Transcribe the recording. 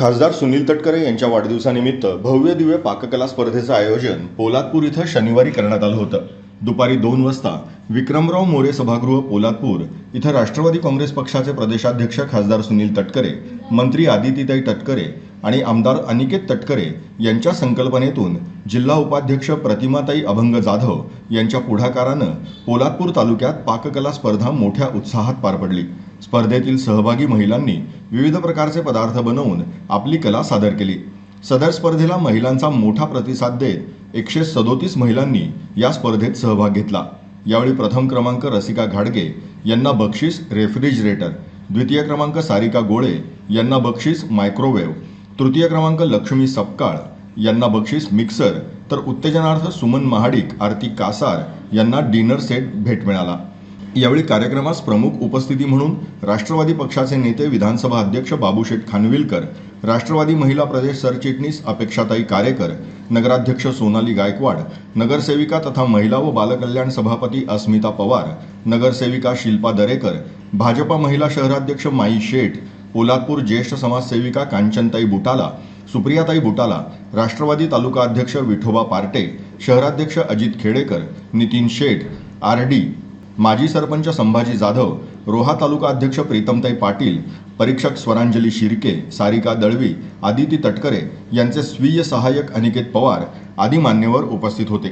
खासदार सुनील तटकरे यांच्या वाढदिवसानिमित्त भव्य दिव्य पाककला स्पर्धेचं आयोजन पोलादपूर इथं शनिवारी करण्यात आलं होतं. दुपारी दोन वाजता विक्रमराव मोरे सभागृह पोलादपूर इथं राष्ट्रवादी काँग्रेस पक्षाचे प्रदेशाध्यक्ष खासदार सुनील तटकरे मंत्री आदितीताई तटकरे आणि आमदार अनिकेत तटकरे यांच्या संकल्पनेतून जिल्हा उपाध्यक्ष प्रतिमाताई अभंग जाधव यांच्या पुढाकारानं पोलादपूर तालुक्यात पाककला स्पर्धा मोठ्या उत्साहात पार पडली. स्पर्धेतील सहभागी महिलांनी विविध प्रकारचे पदार्थ बनवून आपली कला सादर केली. सदर स्पर्धेला महिलांचा मोठा प्रतिसाद देत एकशे सदोतीस महिलांनी या स्पर्धेत सहभाग घेतला. यावेळी प्रथम क्रमांक रसिका घाडगे यांना बक्षीस रेफ्रिजरेटर द्वितीय क्रमांक सारिका गोळे यांना बक्षीस मायक्रोवेव्ह तृतीय क्रमांक लक्ष्मी सपकाळ यांना बक्षीस मिक्सर तर उत्तेजनार्थ सुमन महाडिक आरती कासार यांना डिनर सेट भेट मिळाला. यावेळी कार्यक्रमास प्रमुख उपस्थिती म्हणून राष्ट्रवादी पक्षाचे नेते विधानसभा अध्यक्ष बाबूशेठ खानविलकर राष्ट्रवादी महिला प्रदेश सरचिटणीस अपेक्षाताई कारेकर नगराध्यक्ष सोनाली गायकवाड नगरसेविका तथा महिला व बालकल्याण सभापती अस्मिता पवार नगरसेविका शिल्पा दरेकर भाजपा महिला शहराध्यक्ष माई शेठ पोलादपूर ज्येष्ठ समाजसेविका कांचनताई बुटाला सुप्रियाताई बुटाला राष्ट्रवादी तालुका अध्यक्ष विठोबा पार्टे शहराध्यक्ष अजित खेडेकर नितीन शेठ आर डी माजी सरपंच संभाजी जाधव रोहा तालुका अध्यक्ष प्रीतमताई पाटील परीक्षक स्वरांजली शिर्के सारिका दळवी आदिती तटकरे यांचे स्वीय सहाय्यक अनिकेत पवार आदी मान्यवर उपस्थित होते.